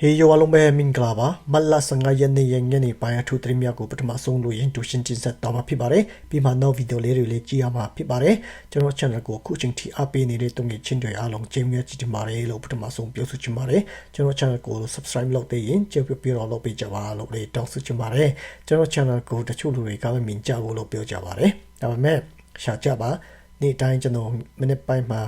ဟေးယောအလုံးပဲမင်္ဂလာပါမတ်လ15ရက်နေ့ရက်ညနေပိုင်းအထူးသတင်းများကိုပထမဆုံးလို့ရင်တူရှင်းတင်ဆက်တော့မှာဖြစ်ပါတယ်ပြီးမှနောက်ဗီဒီယိုလေးတွေလည်းကြည့်ရမှာဖြစ်ပါတယ်ကျွန်တော် channel ကိုအခုချိန်ထိအားပေးနေတဲ့တုံ့ပြန်ချင်းတွေအားလုံးကြိမ်မြတ်ကြည့်ကြပါတယ်လို့ပထမဆုံးပြောဆိုချင်ပါတယ်ကျွန်တော် channel ကို subscribe လုပ်သေးရင်ကြည့်ပြပြတော့လုပ်ပေးကြပါလို့လည်းတောင်းဆိုချင်ပါတယ်ကျွန်တော် channel ကိုတချို့လူတွေကမမြင်ကြဘူးလို့ပြောကြပါတယ်ဒါပေမဲ့ရှာကြပါနေ့တိုင်းကျွန်တော်မိနစ်ပိုင်းမှာ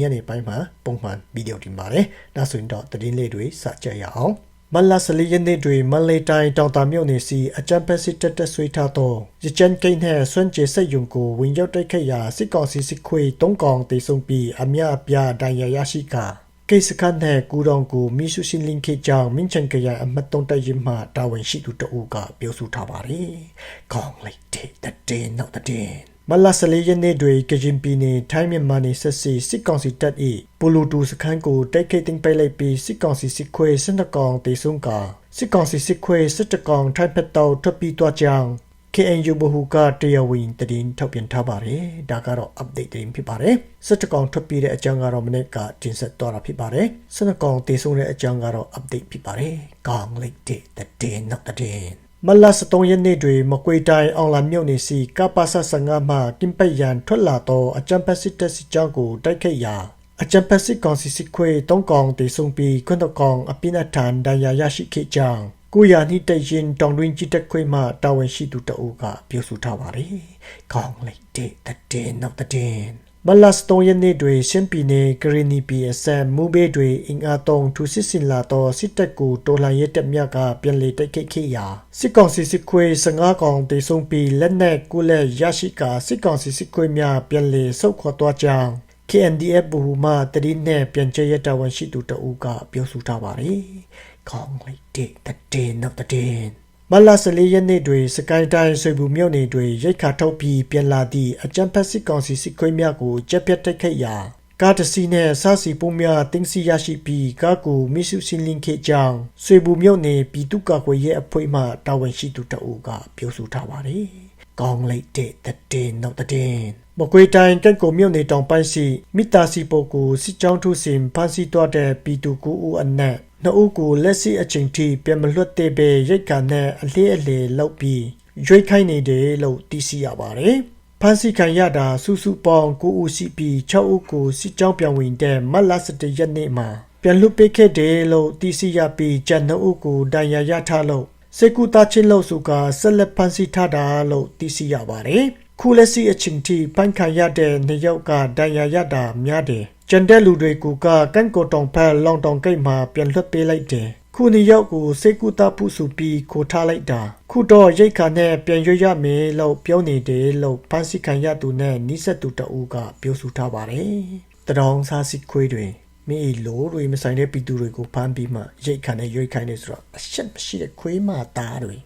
ညနေပိုင်းမှာပုံမှန်ဗီဒီယိုတင်ပါတယ်။ဒါဆိုရင်တော့သတင်းလေးတွေစကြရအောင်။မလဆလီရက်နေ့တွင်မန်လေးတိုင်းတောင်တာမြို့နယ်စီအကြံဖက်စစ်တပ်တပ်ဆွေးထားသောရချန်ကိန်းနှင့်ဆွမ်းကျေစိတ်ယုံကိုဝင်ရောက်တိုက်ခိုက်ရာစစ်ကောင်စီစစ်ခွေတုံးကောင်တေဆုံပြီးအမြအပြဒဏ်ရာရရှိကာကိစ္စခန့်နဲ့ကူတောင်ကိုမိရှုရှင်လင်းခေကြောင့်မင်းချန်ကရအမတ်တုံးတိုက်ရင်မှတာဝန်ရှိသူတအုပ်ကပြောဆိုထားပါတယ်။ခေါင်းလိုက်တဲ့တဲ့နောက်တဲ့ မလဆလေးရက်နေ့တွေကရင်ပြည်နယ်ထိုင်းမြန်မာနယ်ဆက်စီစစ်ကောင်စီတပ်၏ပူလူတူစခန်းကိုတိုက်ခိုက်တင်ပိတ်လိုက်ပြီးစစ်ကောင်စီစစ်ခွေစစ်တကောင်တေဆုံကစစ်ကောင်စီစစ်ခွေစစ်တကောင်ထိုင်းဖက်တော်ထွက်ပြီးသွားကြောင်း KNU ဘဟုကတရားဝင်တည်င်းထုတ်ပြန်ထားပါတယ်ဒါကတော့ update တင်ဖြစ်ပါတယ်စစ်တကောင်ထွက်ပြီးတဲ့အကြောင်းကတော့မနေ့ကတင်ဆက်သွားတာဖြစ်ပါတယ်စစ်တကောင်တေဆုံတဲ့အကြောင်းကတော့ update ဖြစ်ပါတယ်ကောင်းလိုက်တဲ့တဲ့နောက်တဲ့ မလတ်စတုံးရက်နေ့တွင်မကွေတိုင်းအောင်လာမြို့နယ်စီကပ္ပဆ15မှကင်ပယန်ထွက်လာသောအကြံဖက်စစ်တပ်စစ်ကြောင်းကိုတိုက်ခိုက်ရာအကြံဖက်စစ်ကောင်စီစစ်ခွေတုံးကောင်တေဆုံပြီးခွန်းတကောင်အပိနထန်ဒဏ်ရာရရှိခဲ့ကြောင်းကိုရနိတရင်တောင်တွင်ကြီးတက်ခွေမှတာဝန်ရှိသူတအုပ်ကပြောဆိုထားပါတယ်။ခေါင်းလိုက်တဲ့တဲ့နောက်တဲ့ မလတ်စတုံးရက်နေ့တွင်ရှင်းပြည်နယ်ဂရီနီပီအဆန်မူဘေးတွင်အင်အားသုံးထူစစ်စင်လာသောစစ်တပ်ကိုတော်လှန်ရေးတပ်များကပြန်လည်တိုက်ခိုက်ခဲ့ရာစစ်ကောင်စီစစ်ခွေ15ကောင်တေဆုံးပြီးလက်နက်ကိုလက်ရရှိကာစစ်ကောင်စီစစ်ခွေများပြန်လည်ဆုတ်ခွာသွားကြောင်း KNDF ဘူမှတတိနဲ့ပြန်ကျရတာဝန်ရှိသူတအုပ်ကပြောဆိုထားပါတယ်။ခေါင်းလိုက်တဲ့တဲ့နောက်တဲ့ မလာစလေးရက်နေ့တွင်စကိုင်းတိုင်းဆွေဘူးမြို့နယ်တွင်ရိတ်ခါထုတ်ပြီးပြန်လာသည့်အကြံဖက်စစ်ကောင်စီစစ်ခွေးများကိုကြက်ပြတ်တိုက်ခိုက်ရာကားတစီနှင့်ဆစီပုံများတင်းစီရရှိပြီးကားကိုမိစုစင်လင်းခေကြောင်းဆွေဘူးမြို့နယ်ပြည်သူ့ကာကွယ်ရေးအဖွဲ့မှတာဝန်ရှိသူတအုပ်ကပြောဆိုထားပါတယ်။ကောင်းလိုက်တဲ့တဲ့နောက်တဲ့မကွေတိုင်းကက်ကိုမြို့နယ်တောင်ပိုင်းရှိမိသားစုပုဂ္ဂိုလ်စစ်ကြောင်းထုစင်ဖန်စီတော့တဲ့ပြည်သူကိုဦးအနက် နှစ်ဦးကိုလက်ရှိအချိန်ထိပြန်မလွတ်သေးပဲရိတ်ခါနဲ့အလည်းအလေလောက်ပြီးရွေးခိုင်းနေတယ်လို့သိရှိရပါတယ်။ဖန်စီခံရတာစုစုပေါင်း9ဦးရှိပြီး6ဦးကိုစစ်ကြောင်းပြန်ဝင်တဲ့မတ်လ17ရက်နေ့မှာပြန်လွတ်ပေးခဲ့တယ်လို့သိရှိရပြီးကျန်2ဦးကိုဒဏ်ရာရထားလို့စေကူတာချင်းလို့ဆိုကဆက်လက်ဖန်စီထားတာလို့သိရှိရပါတယ်။ခုလက်ရှိအချိန်ထိဖန်ခံရတဲ့နှစ်ယောက်ကဒဏ်ရာရတာများတယ်။ ကျန်တဲ့လူတွေကိုကကန့်ကိုတောင်ဖက်လောင်တောင်ကိတ်မှာပြန်လွှတ်ပေးလိုက်တယ်။ခုနှစ်ယောက်ကိုစေကူတာပုစုပြီးခိုထားလိုက်တာ။ခုတော့ရိတ်ခါနဲ့ပြန်ရွရမယ်လို့ပြောနေတယ်လို့ဖန်စီခံရသူနဲ့နိဆက်သူတအူးကပြောဆိုထားပါတယ်။တရောင်စားစစ်ခွေးတွေမိလိုတွေမဆိုင်တဲ့ပီတူတွေကိုဖမ်းပြီးမှရိတ်ခါနဲ့ရွိတ်ခိုင်းနေဆိုတော့အရှက်မရှိတဲ့ခွေးမသားတွေ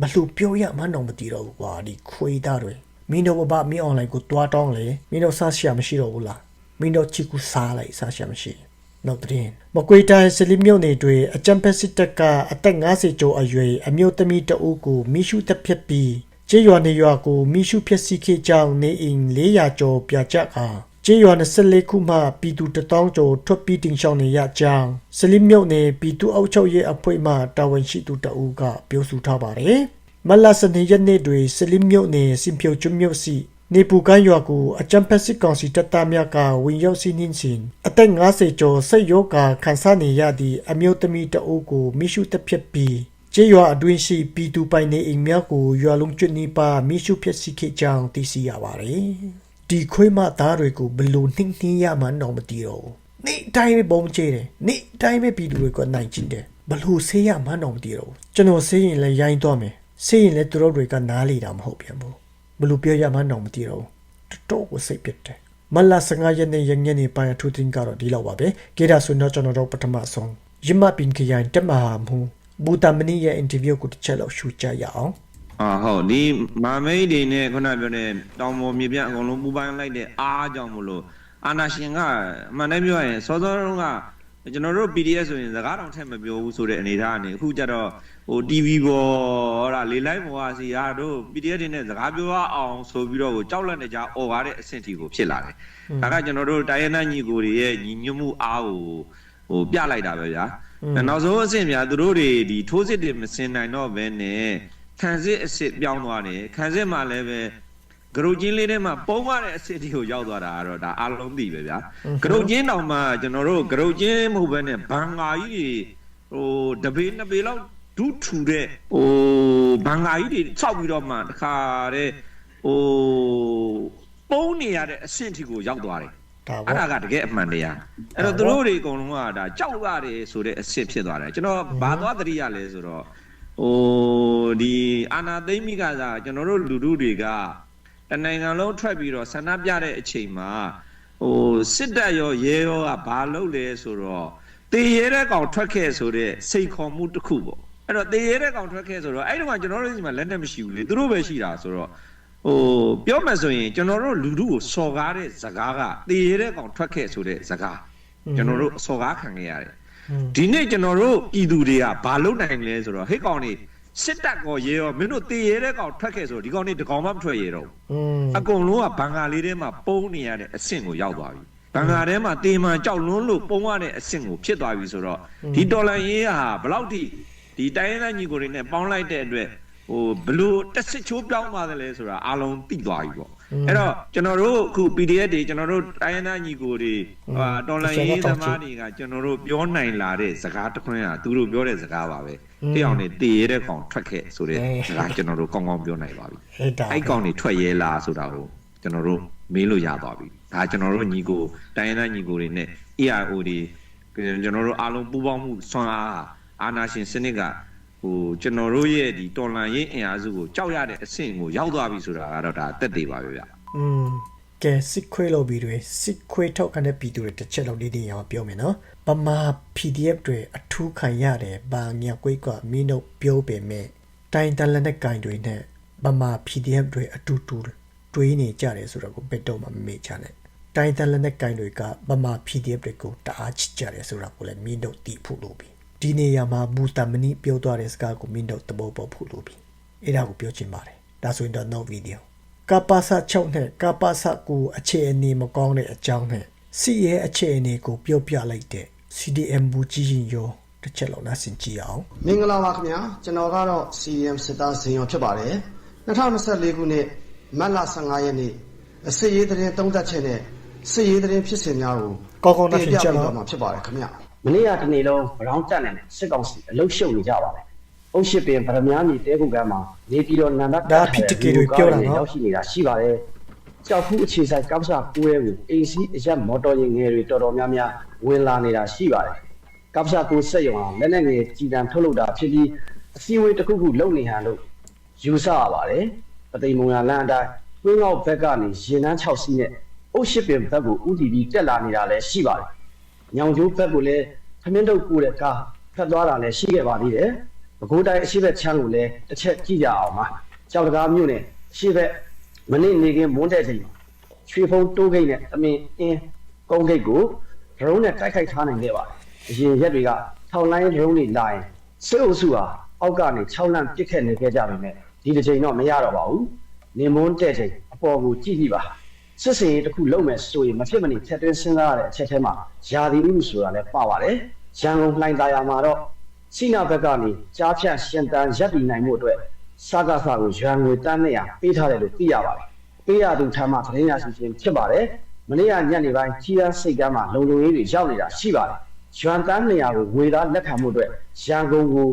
ဘလို့ပြောရမှန်းတော့မသိတော့ဘူးကွာဒီခွေးသားတွေမင်းတို့ဘာမင်းအွန်လိုင်းကိုတွားတောင်းလေမင်းတို့စားရှာမရှိတော့ဘူးလား မင်းတို့ချီကူစားလိုက်စားရှာမရှိနောက်တဲ့မကွေတိုင်းစလီမြို့နယ်တွင်အကြံဖက်စစ်တပ်ကအသက်50ကျော်အရွယ်အမျိုးသမီးတအုပ်ကိုမိရှုတပ်ဖြတ်ပြီးကျေးရွာနေရွာကိုမိရှုဖျက်ဆီးခဲ့ကြောင်းနေအိမ်400ကျော်ပြကြခါကျေးရွာ24ခုမှပြည်သူ1000ကျော်ထွက်ပြီးတင်ရှောင်နေရကြောင်းစလီမြို့နယ်ပြည်သူ့အုပ်ချုပ်ရေးအဖွဲ့မှတာဝန်ရှိသူတအုပ်ကပြောဆိုထားပါတယ်မလစနေရက်နေ့တွင်စလီမြို့နယ်စင်ဖြိုကျွမြို့စီ နေပူကမ်းရွာကိုအကြံဖက်စစ်ကောင်စီတပ်သားများကဝင်ရောက်စီးနှင်းစဉ်အသက်50ကျော်စိတ်ရောဂါခံစားနေရသည့်အမျိုးသမီးတအုပ်ကိုမိရှုတပ်ဖြတ်ပြီးကျေးရွာအတွင်းရှိပြည်သူပိုင်နေအိမ်များကိုရွာလုံးကျွတ်နီးပါမိရှုဖျက်ဆီးခဲ့ကြောင်းသိရှိရပါတယ်။ဒီခွေးမသားတွေကိုဘလို့နှင်းနှင်းရမှန်းတော့မသိတော့ဘူး။နေ့တိုင်းပဲပုံချေတယ်။နေ့တိုင်းပဲပြည်သူတွေကနိုင်ချင်တယ်။ဘလို့ဆေးရမှန်းတော့မသိတော့ဘူး။ကျွန်တော်ဆေးရင်လည်းရိုင်းသွားမယ်။ဆေးရင်လည်းသူတို့တွေကနားလေတာမဟုတ်ပြန်ဘူး။ ဘလို့ပြောရမှန်းတော့မသိတော့ဘူး။တော်တော်ကိုစိတ်ပစ်တယ်။မလ15ရက်နေ့ရညနေပိုင်းအထူးတင်ကတော့ဒီလောက်ပါပဲ။ကေဒါဆွေတော့ကျွန်တော်တို့ပထမဆုံးရမပင်ခရိုင်တက်မဟာမှုဘူတမနီရဲ့အင်တာဗျူးကိုတစ်ချက်လောက်ရှုကြရအောင်အာဟုတ်ဒီမာမိတ်တွေနဲ့ခုနပြောတဲ့တောင်ပေါ်မြေပြန့်အကုန်လုံးပူပန်းလိုက်တဲ့အားကြောင့်မလို့အာနာရှင်ကအမှန်တမ်းပြောရရင်စောစောတုန်းက ကျွန်တော်တို့ PDF ဆိုရင်စကားတောင်ထက်မပြောဘူးဆိုတဲ့အနေအထားကနေအခုကျတော့ဟို TV ပေါ်ဟောတာလေလိုက်မော်ဟာစီဟာတို့ PDF တွေနဲ့စကားပြောအောင်ဆိုပြီးတော့ကိုကြောက်လန့်နေကြအော်ကားတဲ့အဆင့်တီကိုဖြစ်လာတယ်ဒါကကျွန်တော်တို့တိုင်းရင်းသားညီကိုတွေရဲ့ညီညွတ်မှုအားကိုဟိုပြလိုက်တာပဲဗျာနောက်ဆုံးအဆင့်များသူတို့တွေဒီထိုးစစ်တွေမစင်နိုင်တော့ဘဲနဲ့ခံစစ်အစ်စ်ပြောင်းသွားတယ်ခံစစ်မှာလည်းပဲ ဂရုချင်းလေးထဲမှာပုံရတဲ့အစ်စ်တီကိုရောက်သွားတာကတော့ဒါအလုံးသိပဲဗျာဂရုချင်းတောင်မှကျွန်တော်တို့ဂရုချင်းမဟုတ်ဘဲနဲ့ဘန်ကာကြီးတွေဟိုတပေနှစ်ပေလောက်ဒုထူတဲ့ဟိုဘန်ကာကြီးတွေစောက်ပြီးတော့မှတခါတဲ့ဟိုပုံနေရတဲ့အဆင့်တီကိုရောက်သွားတယ်ဒါအဲ့ပေါ့ဒါကတကယ်အမှန်တရားအဲ့တော့သူတို့တွေအကုန်လုံးကဒါကြောက်ရတယ်ဆိုတဲ့အစ်စ်ဖြစ်သွားတယ်ကျွန်တော်ဘာသွားတတိရလဲဆိုတော့ဟိုဒီအာနာသိမ့်မိကစားကျွန်တော်တို့လူလူတွေက တနိုင်ငံလုံးထွက်ပြီးတော့ဆန္ဒပြတဲ့အချိန်မှာဟိုစစ်တပ်ရောရဲရောကဘာလုပ်လဲဆိုတော့တေရဲတဲ့ကောင်ထွက်ခဲ့ဆိုတဲ့စိတ်ခေါ်မှုတစ်ခုပေါ့အဲ့တော့တေရဲတဲ့ကောင်ထွက်ခဲ့ဆိုတော့အဲ့ဒီကကျွန်တော်တို့ဒီမှာလက်နဲ့မရှိဘူးလေသူတို့ပဲရှိတာဆိုတော့ဟိုပြောမှဆိုရင်ကျွန်တော်တို့လူလူကိုစော်ကားတဲ့ဇကားကတည်ရတဲ့ကောင်ထွက်ခဲ့ဆိုတဲ့ဇကားကျွန်တော်တို့စော်ကားခံခဲ့ရတယ်อืมဒီနေ့ကျွန်တော်တို့ပြည်သူတွေကဘာလုပ်နိုင်လဲဆိုတော့ဟိတ်ကောင်နေ စစ်တပ်ကောရေရောမင်းတို့တည်ရတဲ့ကောင်ထွက်ခဲ့ဆိုတော့ဒီကောင်နေဒီကောင်မှမထွက်ရတော့ဘူးอืมအကုန်လုံးကဘန်ကာလေးထဲမှာပုံနေရတဲ့အဆင့်ကိုရောက်သွားပြီဘန်ကာထဲမှာတေမန်ကြောက်လွန်းလို့ပုံရတဲ့အဆင့်ကိုဖြစ်သွားပြီဆိုတော့ဒီဒေါ်လာရေးဟာဘယ်လောက်ထိဒီတိုင်းရင်းသားညီကိုတွေနဲ့ပေါင်းလိုက်တဲ့အတွက် ဟိုဘလို့တက်စစ်ချိုးပြောင်းသွားတယ်လဲဆိုတာအားလုံးသိသွားပြီပေါ့အဲ့တော့ကျွန်တော်တို့အခု PDF တွေကျွန်တော်တို့တိုင်းရင်းသားညီကိုတွေဟာဒေါ်လာရေးသမားတွေကကျွန်တော်တို့ပြောနိုင်လာတဲ့စကားတစ်ခွန်းကသူတို့ပြောတဲ့စကားပါပဲတယောက်နဲ့တည်ရတဲ့ကောင်ထွက်ခဲ့ဆိုတဲ့စကားကျွန်တော်တို့ကောင်းကောင်းပြောနိုင်ပါပြီအဲ့ဒါအဲ့ကောင်တွေထွက်ရဲလားဆိုတာကိုကျွန်တော်တို့မေးလို့ရသွားပြီဒါကျွန်တော်တို့ညီကိုတိုင်းရင်းသားညီကိုတွေနဲ့ EIO တွေကျွန်တော်တို့အားလုံးပူးပေါင်းမှုဆွမ်းအားအာနာရှင်စနစ်က ဟိုကျွန်တော်တို့ရဲ့ဒီတော်လန်ရေးအင်အားစုကိုကြောက်ရတဲ့အဆင့်ကိုရောက်သွားပြီဆိုတာကတော့ဒါတက်သေးပါပဲဗျอืมကဲစစ်ခွေးလို့ပြီးတွေစစ်ခွေးထောက်ခံတဲ့ပြည်သူတွေတစ်ချက်လောက်လေးတင်ရအောင်ပြောမယ်နော်ပမာ PDF တွေအထူးခံရတယ်ဘာညာကွိတ်ကမင်းတို့ပြောပေမဲ့တိုင်းတန်လက်နဲ့ကင်တွေနဲ့ပမာ PDF တွေအတူတူတွေးနေကြတယ်ဆိုတော့ကိုဘယ်တော့မှမမေ့ချနဲ့တိုင်းတန်လက်နဲ့ကင်တွေကပမာ PDF တွေကိုတအားချစ်ကြတယ်ဆိုတာကိုလည်းမင်းတို့သိဖို့လိုပြီ ဒီနေရာမှာဘူတမနီပြောသွားတဲ့စကားကိုမင်းတို့သဘောပေါက်ဖို့လိုပြီအဲ့ဒါကိုပြောချင်ပါတယ်ဒါဆိုရင်တော့ no video ကပ္ပါစ6နဲ့ကပ္ပါစ9အခြေအနေမကောင်းတဲ့အကြောင်းနဲ့စီရဲ့အခြေအနေကိုပြောပြလိုက်တဲ့ CDM ဘူးကြီးရင်ရောတစ်ချက်လောက်နားဆင်ကြည့်အောင်မင်္ဂလာပါခင်ဗျာကျွန်တော်ကတော့ CM စစ်သားဇင်ရောဖြစ်ပါတယ်2024ခုနှစ်မတ်လ15ရက်နေ့စစ်ရေးသတင်းသုံးသပ်ချက်နဲ့စစ်ရေးသတင်းဖြစ်စဉ်များကိုကောင်းကောင်းနားဆင်ကြပေးတော့တော့မှာဖြစ်ပါတယ်ခင်ဗျာ မနေ့ကတနေ့လုံးဗရောင်းတက်နေတယ်စစ်ကောင်စီအလုရှုပ်နေကြပါလေ။အုတ်ရှိပင်ဗရမ ्या မြေတဲခုကမ်းမှာနေပြည်တော်နန္ဒဒါဖြစ်တကယ်လို့ပြောတာနော်ရောက်ရှိနေတာရှိပါတယ်။ကြောက်ဖူးအခြေဆိုင်ကပ်စာကိုရဲကိုအေစီအရက်မော်တော်ယာဉ်ငယ်တွေတော်တော်များများဝင်လာနေတာရှိပါတယ်။ကပ်စာကိုစက်ရုံဟာလက်နက်ငယ်ကြီးတန်းထုတ်လုပ်တာဖြစ်ပြီးအစည်းအဝေးတစ်ခုခုလုပ်နေဟန်လို့ယူဆရပါတယ်။ပသိမ်မုံရလန်းအတိုင်းတွင်းကောက်ဘက်ကနေရင်နှန်း6စီးနဲ့အုတ်ရှိပင်ဘက်ကိုဥတီပြီးတက်လာနေတာလည်းရှိပါတယ်။ ညောင်ကျိုးဘက်ကိုလည်းခမင်းတုတ်ကိုတဲ့ကားဖတ်သွားတာလည်းရှိခဲ့ပါသေးတယ်။ပဲခူးတိုင်းအရှိဘက်ချမ်းကိုလည်းတစ်ချက်ကြည့်ကြအောင်ပါ။ကြောက်တကားမြို့နယ်အရှိဘက်မနေ့နေကင်းမွန်းတဲ့ချိန်မှာရွှေဖုံတိုးဂိတ်နဲ့အမင်းအင်းကုန်းဂိတ်ကိုဒရုန်းနဲ့တိုက်ခိုက်ထားနိုင်ခဲ့ပါတယ်။အရင်ရက်တွေကထောင်လိုင်းဒရုန်းတွေလာရင်စစ်အုပ်စုဟာအောက်ကနေ6လန့်ပစ်ခတ်နေခဲ့ကြပေမဲ့ဒီတစ်ချိန်တော့မရတော့ပါဘူး။နေမွန်းတဲ့ချိန်အပေါ်ကိုကြည့်ကြည့်ပါ။ စစ်စင်ရေးတစ်ခုလုပ်မယ်ဆိုရင်မဖြစ်မနေထက်သွင်းစဉ်းစားရတဲ့အချက်ထဲမှာယာဒီဥဆိုတာလည်းပါပါတယ်။ရန်ကုန်လှိုင်သာယာမှာတော့စိနာဘက်ကနေကြားဖြတ်ရှင်တန်ရပ်တည်နိုင်မှုအတွက်စကားစာကိုရွာငွေတန်းနေရပေးထားတယ်လို့သိရပါတယ်။ပေးရသူထမ်းမှသတင်းရရှိခြင်းဖြစ်ပါတယ်။မနေ့ကညနေပိုင်းကြီးရန်စိတ်ကမ်းမှာလုံလုံရေးတွေရောက်နေတာရှိပါတယ်။ရွာတန်းနေရကိုငွေသားလက်ခံမှုအတွက်ရန်ကုန်ကို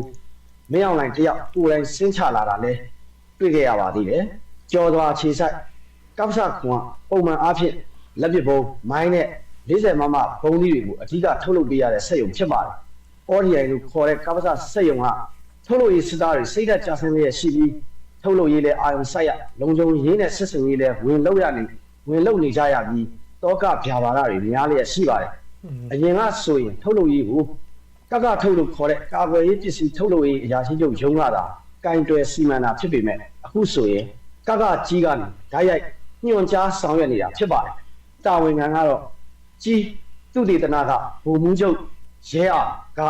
မင်းအောင်လိုင်တယောက်ကိုယ်တိုင်ဆင်းချလာတာလဲတွေ့ခဲ့ရပါသေးတယ်။ကြော်သွားခြေဆိုင် ကပ္ပစခွန်ကပုံမှန်အားဖြင့်လက်ပစ်ဘုံမိုင်းနဲ့40မမဘုံသီးတွေကိုအဓိကထုတ်လုပ်ပေးရတဲ့စက်ရုံဖြစ်ပါတယ်။ ODI လို့ခေါ်တဲ့ကပ္ပစစက်ရုံကထုတ်လုပ်ရေးစစ်သားတွေစိတ်ဓာတ်ကြဆင်းလျက်ရှိပြီးထုတ်လုပ်ရေးလဲအာရုံစိုက်ရလုံခြုံရေးနဲ့စစ်စင်ရေးလဲဝင်လုပ်ရနေဝင်လုပ်နေကြရပြီးတောကဗျာပါဒတွေများလျက်ရှိပါတယ်။အရင်ကဆိုရင်ထုတ်လုပ်ရေးကိုကကထုတ်လို့ခေါ်တဲ့ကာကွယ်ရေးပစ္စည်းထုတ်လုပ်ရေးအရာရှိချုပ်ရုံးကတာကင်တွယ်စီမံတာဖြစ်ပေမဲ့အခုဆိုရင်ကကကြီးကနေဓာတ်ရိုက် ညွှန်ကြားဆောင်ရွက်နေတာဖြစ်ပါတယ်။တာဝန်ခံကတော့ကြီးသူတေသနာကဘုံမှုချုပ်ရဲအောင်က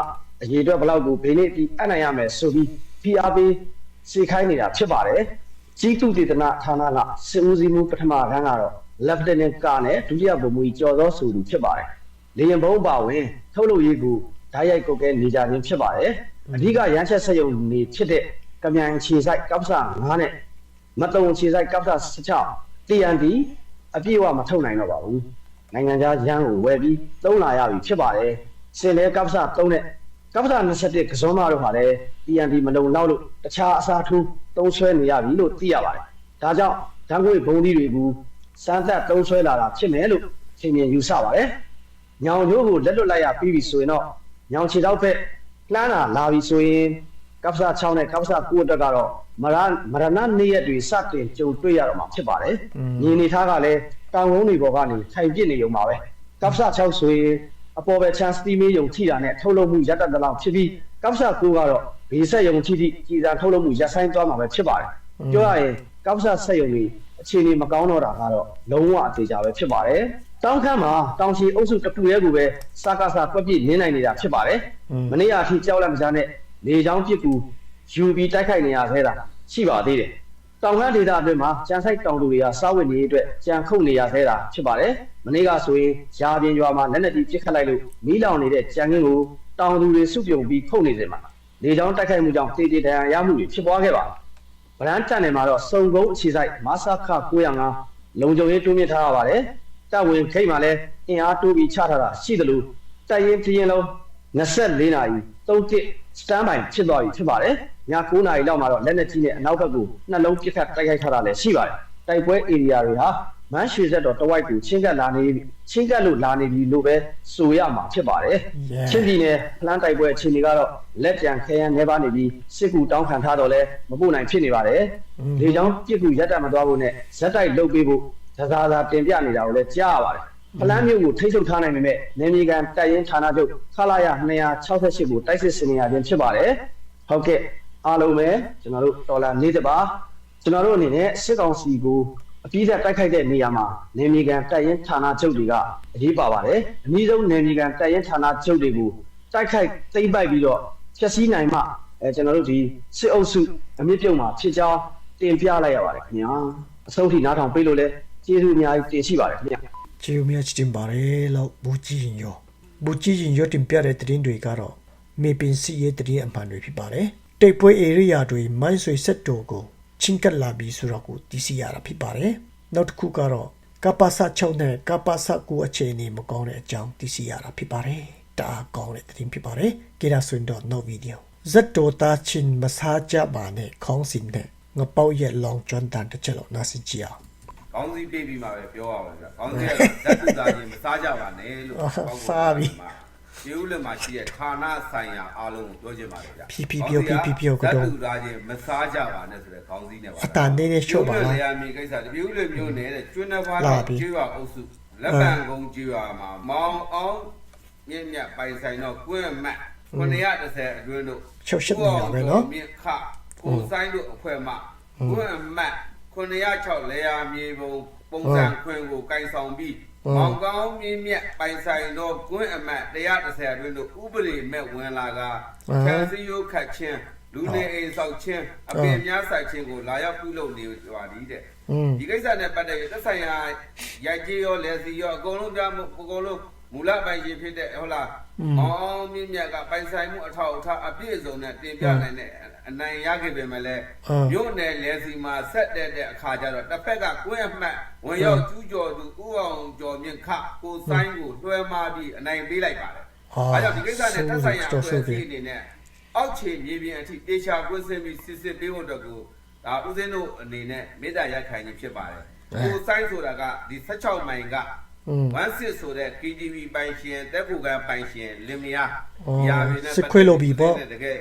အရေးအတွက်ဘလောက်ကိုဘေးလေးပြီးအနိုင်ရမယ်ဆိုပြီး PRP စီခိုင်းနေတာဖြစ်ပါတယ်။ကြီးသူတေသနာဌာနကစစ်ဦးစီးမှုပထမခန်းကတော့ Lieutenant ကနဲ့ဒုတိယဗိုလ်မှူးကြီးကျော်သောဆိုသူဖြစ်ပါတယ်။လေရင်ဘုံပါဝင်ထုတ်လုပ်ရေးကိုဓာတ်ရိုက်ကုတ်ကဲနေကြခြင်းဖြစ်ပါတယ်အဓိကရန်ချက်ဆက်ယုံနေဖြစ်တဲ့ကမြန်ခြေဆိုင်ကပ်ဆာ9နဲ့မတုံခြေဆိုင်ကပ်ဆာ16 TNT အပြည့်အဝမထုတ်နိုင်တော့ပါဘူးနိုင်ငံခြားရန်ကိုဝယ်ပြီးသုံးလာရပြီဖြစ်ပါတယ်စင်လဲကပ်ဆာ3နဲ့ကပ်ဆာ21ကစုံမတို့ဟာလည်း TNT မလုံလောက်လို့တခြားအစားထိုးသုံးဆွဲနေရပြီလို့သိရပါတယ်ဒါကြောင့်ဓာတ်ငွေဘုံသီးတွေကိုစမ်းသပ်သုံးဆွဲလာတာဖြစ်မယ်လို့ထင်မြင်ယူဆပါတယ်ညောင်ကျိုးကိုလက်လွတ်လိုက်ရပြီးပြီဆိုရင်တော့ညောင်ခြေတော့ဖက်လှမ်းလာလာပြီဆိုရင် ကပ်ဆာ6နဲ့ကပ်ဆာ9အတွက်ကတော့မရမရဏနေ့ရက်တွေစတင်ကြုံတွေ့ရတော့မှာဖြစ်ပါတယ်ညီနေထားကလည်းတောင်ကုန်းတွေပေါ်ကနေထိုင်ပြစ်နေုံပါပဲကပ်ဆာ6ဆိုရင်အပေါ်ပဲချန်စတီမေးယုံထိတာနဲ့ထုတ်လုပ်မှုရပ်တန့်တလောက်ဖြစ်ပြီးကပ်ဆာ9ကတော့ဘေးဆက်ယုံထိထိကြည်စံထုတ်လုပ်မှုရပ်ဆိုင်းသွားမှာပဲဖြစ်ပါတယ်ပြောရရင်ကပ်ဆာဆက်ယုံတွေအခြေအနေမကောင်းတော့တာကတော့လုံးဝအသေးချာပဲဖြစ်ပါတယ်တောင်းခမ်းမှာတောင်ချီအုပ်စုတစ်ခုရဲကိုပဲစကားစားကွက်ပြစ်နင်းနိုင်နေတာဖြစ်ပါတယ်မနေ့ကအထိကြောက်လက်မစားနဲ့ လေချောင်းပြစ်ကူယူပြီးတိုက်ခိုက်နေရသေးတာရှိပါသေးတယ်တောင်ခမ်းဒေသအတွင်းမှာကြံဆိုင်တောင်သူတွေကစားဝတ်နေရေးအတွက်ကြံခုတ်နေရသေးတာဖြစ်ပါတယ်မနေ့ကဆိုရင်ရာပြင်းရွာမှာလက်နက်ကြီးပစ်ခတ်လိုက်လို့မီးလောင်နေတဲ့ကြံခင်းကိုတောင်သူတွေစုပြုံပြီးခုတ်နေစေမှာလေချောင်းတိုက်ခိုက်မှုကြောင့်တေးတေးဒဏ်ရာရမှုတွေဖြစ်ပွားခဲ့ပါတယ်ဗရန်တန်နယ်မှာတော့စုံကုန်းအခြေဆိုင်မဆာခ905လုံခြုံရေးတိုးမြင့်ထားရပါတယ်တပ်ဝင်ခိတ်မှာလည်းအင်အားတိုးပြီးချထားတာရှိတယ်လို့တပ်ရင်ပြင်းလုံး24နာရီ31 စတန်ဘိုင်ဖြစ်သွားပြီဖြစ်ပါတယ်ည9နာရီလောက်မှာတော့လက်နက်ကြီးနဲ့အနောက်ဘက်ကိုနှလုံးပစ်ခတ်တိုက်ခိုက်ထားတာလည်းရှိပါတယ်တိုက်ပွဲဧရိယာတွေဟာမန်းရွှေဆက်တော်တဝိုက်ကိုချင်းကပ်လာနေချင်းကပ်လို့လာနေပြီလို့ပဲဆိုရမှာဖြစ်ပါတယ် Yeah. ချင်းပြည်နယ်ဖလန်းတိုက်ပွဲအခြေအနေကတော့လက်ပြန်ခဲယမ်းနေပါနေပြီးစစ်ကူတောင်းခံထားတော့လဲမပို့နိုင်ဖြစ်နေပါတယ်။လေချောင်းပြစ်ကူရက်တက်မသွားဖို့နဲ့ဇက်တိုက်လုတ်ပေးဖို့သစားသာတင်ပြနေတာကိုလည်းကြားရပါတယ်။ ဖလန်းမြို့ကိုထိတ်ထုတ်ထားနိုင်ပေမဲ့နေမီကန်တိုက်ရင်ဌာနချုပ်ခလာရ268ကိုတိုက်စစ်စင်နေရခြင်းဖြစ်ပါတယ်။ဟုတ်ကဲ့အားလုံးပဲကျွန်တော်တို့ဒေါ်လာ40ပါကျွန်တော်တို့အနေနဲ့စစ်ကောင်စီကိုအပြည့်အစုံတိုက်ခိုက်တဲ့နေရာမှာနေမီကန်တိုက်ရင်ဌာနချုပ်တွေကအရေးပါပါတယ်။အနည်းဆုံးနေမီကန်တိုက်ရင်ဌာနချုပ်တွေကိုတိုက်ခိုက်သိမ့်ပိုက်ပြီးတော့ဖြည့်ဆည်းနိုင်မှအဲကျွန်တော်တို့ဒီစစ်အုပ်စုအမြင့်ပြုံမှာဖြစ်ကြောင်းတင်ပြလိုက်ရပါတယ်ခင်ဗျာအဆုံးထိနားထောင်ပေးလို့လဲကျေးဇူးအများကြီးတင်ရှိပါတယ်ခင်ဗျာ ချီယိုမြတ်တင်ပါတယ်လို့ဘူကြီးရင်ရောဘူကြီးရင်ရောတင်ပြတဲ့သတင်းတွေကတော့မေပင်စီရဲ့သတင်းအမှန်တွေဖြစ်ပါတယ်တိတ်ပွဲ area တွေမိုင်းဆွေဆက်တိုကိုချင်းကပ်လာပြီးဆိုတော့ကိုသိစီရတာဖြစ်ပါတယ်နောက်တစ်ခုကတော့ကပ္ပစ6နဲ့ကပ္ပစ9အခြေအနေမကောင်းတဲ့အကြောင်းသိစီရတာဖြစ်ပါတယ်တအားကောင်းတဲ့သတင်းဖြစ်ပါတယ်ကြည့်ရဆွင်တော့ no video ဇက်တိုတာချင်းမစားကြပါနဲ့ခေါင်းစင်နဲ့ငပေါက်ရဲ့လောင်ကျွမ်းတန်တစ်ချက်လောက်နားစင်ကြည့်အောင် ကောင်းစီပြေးပြီးမှပဲပြောရမှာဗျကောင်းစီကတော့ဇက်တူသားချင်းမစားကြပါနဲ့လို့အာစားပြီဒီဦးလည်းမှာရှိတဲ့ဌာနဆိုင်ရာအားလုံးကိုပြောချင်ပါတယ်ဗျဖြည်းဖြည်းပြောဖြည်းဖြည်းပြောကတော့ဇက်တူသားချင်းမစားကြပါနဲ့ဆိုတဲ့ကောင်းစီနဲ့ပါအတန်လေးနဲ့ရှုပ်ပါလားဒီဦးလည်းနေရာမြေကိစ္စဒီဦးလည်းမျိုးနေတဲ့ကျွန်းနှဖားလာတော်ပြီကျွေးရအုပ်စုလက်ပံကုန်းကျွေးရမှာမောင်အောင်မြင့်မြတ်ပိုင်ဆိုင်တော့ကွင်းမတ်930အတွင်းတို့ရှုပ်ရှက်နေတာပဲနော်မြင့်ခကိုဆိုင်တို့အဖွဲ့မှကွင်းမတ် 906လေယာမြေပုံပုံစံခွင်ကိုကင်ဆောင်ပြီးဟုတ်မောင်ကောင်းမြင့်မြတ်ပိုင်ဆိုင်တော့ကွင်းအမတ်130အတွင်းတို့ဥပဒေမဲ့ဝင်လာကဟမ်ချန်စီယိုခတ်ချင်းလူနေအိမ်ဆောက်ချင်းအပင်များဆိုင်ချင်းကိုလာရောက်ပြုလုပ်နေကြပါသည်တဲ့อืมဒီကိစ္စနဲ့ပတ်သက်ပြီးသက်ဆိုင်ရာရိုက်ကြီးရောလက်စီရောအကုန်လုံးပြမှုအကုန်လုံးမူလပိုင်ရှင်ဖြစ်တဲ့ဟုတ်လားမောင်အောင်မြင့်မြတ်ကပိုင်ဆိုင်မှုအထောက်အထားအပြည့်အစုံနဲ့တင်ပြနိုင်တဲ့ အနိုင်ရခဲ့ပေမဲ့လည်းဟုတ်မြို့နယ်လက်စီမှာဆက်တဲ့တဲ့အခါကျတော့တစ်ဖက်ကကွင်းအမှတ်ဝင်ရောက်ကျူးကျော်သူဥအောင်ကျော်မြင့်ခကိုဆိုင်ကိုတွဲမာပြီးအနိုင်ပေးလိုက်ပါတယ်ဟာ။အဲကြောင့်ဒီကိစ္စနဲ့သက်ဆိုင်ရာဆိုးအဖွဲ့ဆိုးအစည်းအနေနဲ့အောက်ခြေမြေပြင်အထိတေချာကွင်းစင်းပြီးစစ်စစ်ပေးဖို့အတွက်ကိုဒါဦးစင်းတို့အနေနဲ့မေတ္တာရက်ခံခြင်းဖြစ်ပါတယ်။ကိုဆိုင်ဆိုတာကဒီ16မိုင်ကอืม16ဆိုတဲ့ KTV ပိုင်ရှင်တက်ဖို့ကပိုင်ရှင်လင်မယားအော်ဒီဟာတွေနဲ့စစ်ခွေးလို့ပြီပေါ့တကယ်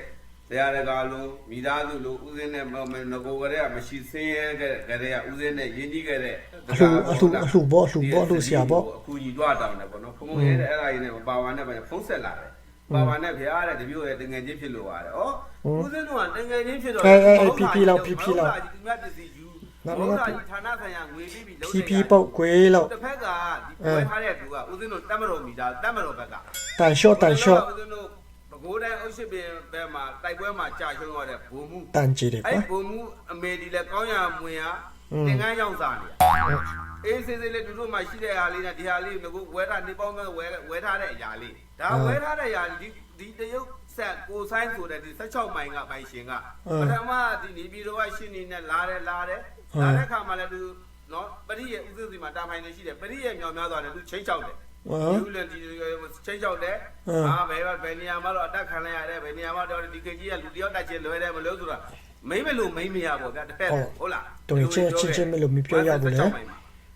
တရားတကာလို့မိသားစုလို့ဦးစင်းနဲ့မမငကိုကလေးကမရှိစင်းရဲခဲ့ကြတဲ့ဦးစင်းနဲ့ယဉ်ကြီးခဲ့တဲ့အလှအလှအလှပေါ့အလှပေါ့အလှဆရာပေါ့အခုကြီးတွားတောင်းတယ်ပေါ့နော်ဖုံဖုံရဲတဲ့အဲ့ဒါကြီးနဲ့မပါဝါနဲ့ပဲဖုံးဆက်လာတယ်ပါဝါနဲ့ဖရားတဲ့တပြို့ရဲ့တငယ်ချင်းဖြစ်လို့ရတယ်ဩဦးစင်းတို့ကတငယ်ချင်းဖြစ်တော့အေးအေးအေးဖြည်းဖြည်းလောက်ဖြည်းဖြည်းလောက်ဒီမြတ်ပစ္စည်းယူနောက်ဘုနောက်ရားကြီးဌာနဆိုင်ရာငွေပြီးပြီးလုံးဖြည်းဖြည်းပုတ်ကွေးလောက်တစ်ဖက်ကဒီပွဲထားတဲ့သူကဦးစင်းတို့တတ်မတော်မီတာတတ်မတော်ဘက်ကတန်လျှော့တန်လျှော့ဦးစင်းတို့ဘ ကိုးတိုင်းအုပ်ရှိပင်ဘက်မှာတိုက်ပွဲမှာကြာရှုံးရတဲ့ဘုံမှုတန်ကြည့်တယ်အဲ့ကွာဘုံမှုအမေဒီလည်းကောင်းရမွင်ရอืมသင်္ကန်းရောက်စားနေအေးစေးစေးလေးတို့တို့မှရှိတဲ့ဟာလေးနဲ့ဒီဟာလေးငါကဝဲထားနေပေါင်းမဲ့ဝဲဝဲထားတဲ့အရာလေးဒါဝဲထားတဲ့အရာလေးဒီဒီတရုတ်ဆက်ကိုဆိုင်ဆိုတဲ့ဒီ16မိုင်ကပိုင်ရှင်ကပထမဒီနေပြည်တော်ကရှင်းနေနဲ့လာတယ်လာတယ်လာတဲ့ခါမှလည်းသူနော်ပရိရဲ့ဥစဉ်စီမှာတာမိုင်နေရှိတယ်ပရိရဲ့မြောင်များစွာနဲ့သူချိန်ချောက်တယ်ဟမ် ယူလန်ဒီချိန်ချောက်တယ်ဟမ်အာဘယ်ဘယ်နေရာမှာတော့အတက်ခံလိုက်ရတယ်ဘယ်နေရာမှာတော့ဒီကေကြီးကလူတယောက်တက်ချင်းလွဲတယ်မလို့ဆိုတာမိမ့်မလို့မိမ့်မရပေါ့ဗျာတစ်ဖက်ဟုတ်လားတော်ရင်ချင်းချင်းချင်းမလို့မပြောရဘူးလေ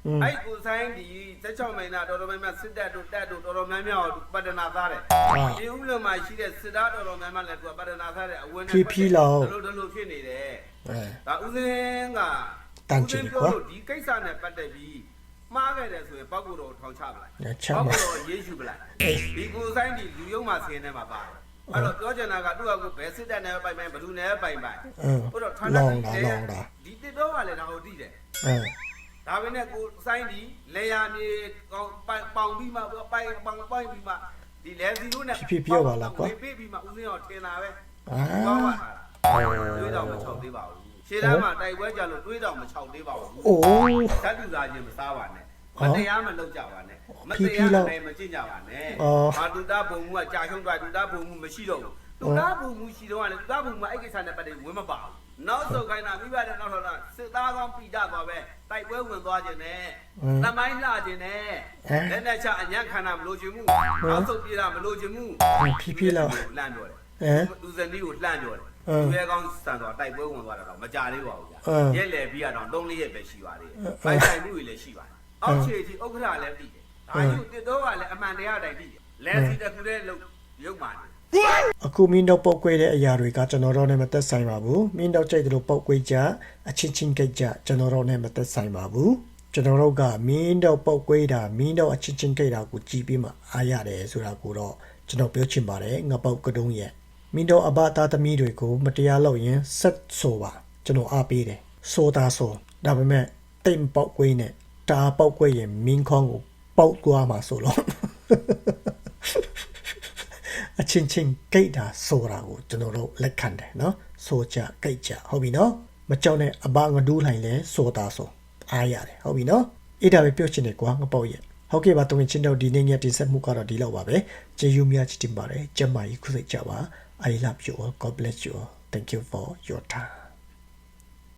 อืมအဲ့ကိုဆိုင်ဒီ16မိနတော်တော်များများစစ်တပ်တို့တပ်တို့တော်တော်များများကိုပတ္တနာသားတယ်အာဒီဥလမှာရှိတဲ့စစ်သားတော်တော်များများလည်းသူကပတ္တနာသားတယ်အဝင်ဖြည်းဖြည်းလောက်ဒလို့ဒလို့ဖြစ်နေတယ်အဲဒါဥစဉ်ကတန်ချင်ကွာဦးစင်းပြောလို့ဒီကိစ္စနဲ့ပတ်သက်ပြီး မှားခဲ့တယ်ဆိုရင်ပောက်ကိုတော့ထောင်ချပလိုက်ညချမ်းပါပောက်ကိုတော့ရေးရှုပလိုက်ဒီကိုဆိုင်ဒီလူယုံမှာဆင်းနေမှာပါတယ်အဲ့တော့ပြောချင်တာကသူ့အကူဘယ်စစ်တပ်နဲ့ပိုင်ပိုင်ဘယ်သူနဲ့ပိုင်ပိုင်အင်းဟုတ်တော့ဌာနလောကြီးင်တာတဲ့လောင်တာဒီတစ်တော့ကလည်းဒါကိုသိတယ်အဲဒါပေမဲ့ကိုစိုင်းဒီလေယာမြေကောင်းပိုင်ပေါင်ပြီးမှပိုင်ပေါင်ပိုင်ပြီးမှဒီလေစီလို့နဲ့ဖြည်းဖြည်းပြောပါလားကွာဝေးပြီးမှဦးစင်းရောထင်တာပဲအာကောင်းပါလားတွေးတော့မချောက်သေးပါဘူးရှေ့တန်းမှာတိုက်ပွဲကြလို့တွေးတော့မချောက်သေးပါဘူးအိုးဓာတ်တူစားခြင်းမစားပါနဲ့ မတရားမလုပ်ကြပါနဲ့မဖြည်းတဖြည်းရားလောက်နဲ့မကျင့်ကြပါနဲ့အော်ဘာတူတာဘုံမှုကကြာရှုံးသွားတူတာဘုံမှုမရှိတော့ဘူးတူတာဘုံမှုရှိတော့ကလည်းတူတာဘုံမှုအဲ့ကိစ္စနဲ့ပတ်သက်ဝင်မပါဘူးနောက်ဆုံးခိုင်းတာမိဘတဲ့နောက်ဆုံးတော့စစ်သားကောင်းပြီးကြသွားပဲတိုက်ပွဲဝင်သွားခြင်းနဲ့တမိုင်းလာခြင်းနဲ့လက်နဲ့ချအညံ့ခန္ဓာမလို့ခြင်းမှုနောက်ဆုံးပြေးတာမလို့ခြင်းမှုဖြည်းဖြည်းလောက်လှမ်းပြောတယ်အဲလူစနီးကိုလှမ်းပြောတယ်အင်းသူရဲကောင်းစံသွားတိုက်ပွဲဝင်သွားတာတော့မကြသေးပါဘူးဗျာအင်းရက်လေပြီးတော့3လေးရက်ပဲရှိပါသေးတယ်အင်းပိုင်ဆိုင်မှုတွေလည်းရှိပါတယ် အောက်ခြေကြီးဥက္ကဋ္ဌလည်းတည်တယ်ဒါယူတစ်တော့ကလည်းအမှန်တရားတိုင်းတည်တယ်လဲစီတစ်ခုတည်းလုံးရုပ်ပါနေအခုမင်းတို့ပုတ်ကွေးတဲ့အရာတွေကကျွန်တော်တို့နဲ့မသက်ဆိုင်ပါဘူးမင်းတို့ကြိုက်တယ်လို့ပုတ်ကွေးကြအချင်းချင်းကြိတ်ကြကျွန်တော်တို့နဲ့မသက်ဆိုင်ပါဘူးကျွန်တော်တို့ကမင်းတို့ပုတ်ကွေးတာမင်းတို့အချင်းချင်းကြိတ်တာကိုကြည်ပြီးမှအားရတယ်ဆိုတာကိုတော့ကျွန်တော်ပြောချင်ပါတယ်ငါပုတ်ကတုံးရဲ့မင်းတို့အဘသားသမီးတွေကိုမတရားလုပ်ရင်ဆက်ဆိုပါကျွန်တော်အားပေးတယ်ဆိုတာဆိုဒါပေမဲ့တိတ်မပုတ်ကွေးနဲ့ တာပုတ်ကွေးရင်မင်းခေါင်းကိုပုတ်သွားမှာဆိုလို့အချင်းချင်းဂိတ်တာဆိုတာကိုကျွန်တော်တို့လက်ခံတယ်နော်ဆိုကြဂိတ်ကြဟုတ်ပြီနော်မကြောက်နဲ့အဘငဒူးလှိုင်လဲဆိုတာဆိုအားရတယ်ဟုတ်ပြီနော်အဲ့ဒါပဲပြောချင်တယ်ကွာငပေါ့ရဲ့ဟုတ်ကဲ့ပါတုံချင်းတို့ဒီနေ့ညတင်ဆက်မှုကတော့ဒီလောက်ပါပဲကျေးဇူးများချစ်တင်ပါတယ်ကျမကြီးခုစိတ်ကြပါ I love you all God bless you all thank you for your time